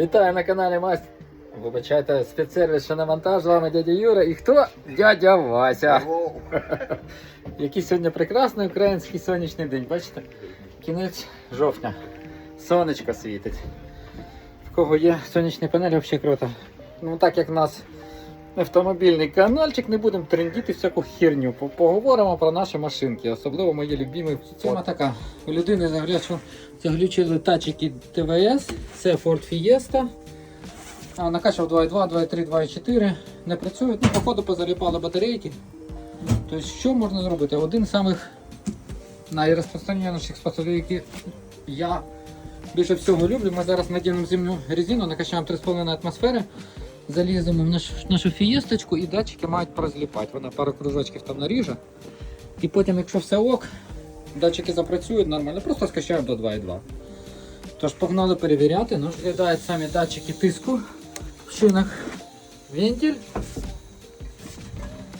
Вітаю на каналі Маст. Вибачайте, спецсервіс шиномонтаж, з вами дядя Юра. І хто? Дядя Вася. Який сьогодні прекрасний український сонячний день. Бачите? Кінець жовтня. Сонечко світить. В кого є сонячні панелі, взагалі круто. Ну так як в нас автомобільний каналчик, не будемо трендіти всяку херню. Поговоримо про наші машинки, особливо мої любимі. Тема така. У людини заглячу, заглючили тачики ТВС, це Ford Fiesta. Накачав 2.2, 2.3, 2.4. Не працюють. Ну, походу позаліпали батарейки. Тобто, що можна зробити? Один з самих найрозпространеніших способів, які я більше всього люблю. Ми зараз надінемо зимню резину, накачаємо 3,5 атмосфери. Заліземо в наш, нашу фієсточку і датчики мають порозліпати. Вона пару кружочків там наріже. І потім, якщо все ок, датчики запрацюють нормально, просто скачаємо до 2,2. Тож погнали перевіряти. Ну, виглядають самі датчики тиску в шинах. Вентиль.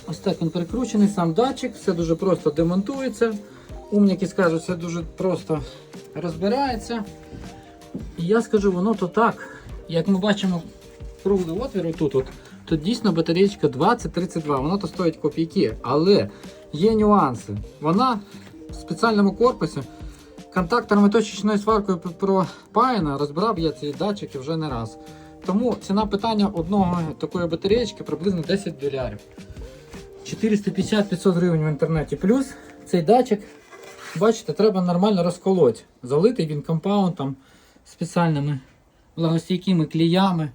Ось так він прикручений, сам датчик, все дуже просто демонтується. Умніки скажуть, все дуже просто розбирається. І я скажу, воно то так. Як ми бачимо круглий отвір тут, от, то дійсно батареєчка 2032, воно то стоїть копійки. Але є нюанси. Вона в спеціальному корпусі контакторами точечною сваркою пропаяна, розбирав я ці датчики вже не раз. Тому ціна питання одного такої батареєчки приблизно 10 долярів. 450-500 гривень в інтернеті. Плюс цей датчик, бачите, треба нормально розколоти. Залитий він компаундом спеціальними влагостійкими кліями.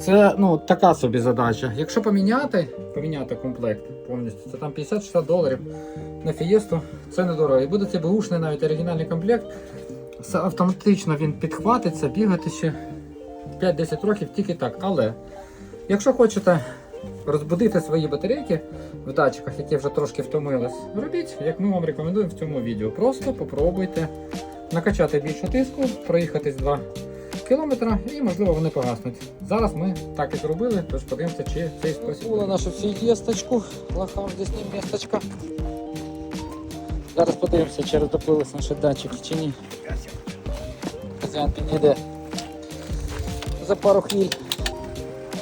Це ну, така собі задача. Якщо поміняти, поміняти комплект повністю, це там 50-60 доларів на фієсту, це недорого. І буде цей бушний навіть оригінальний комплект. Все автоматично він підхватиться, бігати ще 5-10 років тільки так. Але якщо хочете розбудити свої батарейки в датчиках, які вже трошки втомились, робіть, як ми вам рекомендуємо в цьому відео. Просто попробуйте накачати більше тиску, проїхатись 2 кілометра і можливо вони погаснуть. Зараз ми так і зробили, тож подивимося, чи цей спосіб. Була нашу фієсточку, лахав здесь не місточка. Зараз подивимося, чи розтопились наші датчики чи ні. Хазяїн підійде за пару хвиль.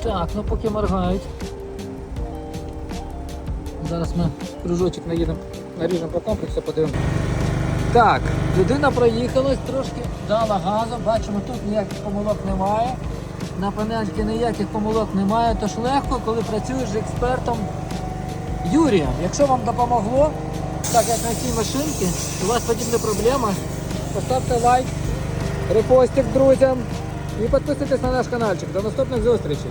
Так, ну поки моргають. Зараз ми кружочок наїдемо, наріжемо по комплексу, подивимося. Так, людина проїхалась, трошки дала газу, бачимо, тут ніяких помилок немає. На панельці ніяких помилок немає, тож легко, коли працюєш з експертом Юрієм. Якщо вам допомогло, так як на цій машинці, у вас подібні проблеми, поставте лайк, репостик друзям і підписуйтесь на наш каналчик. До наступних зустрічей!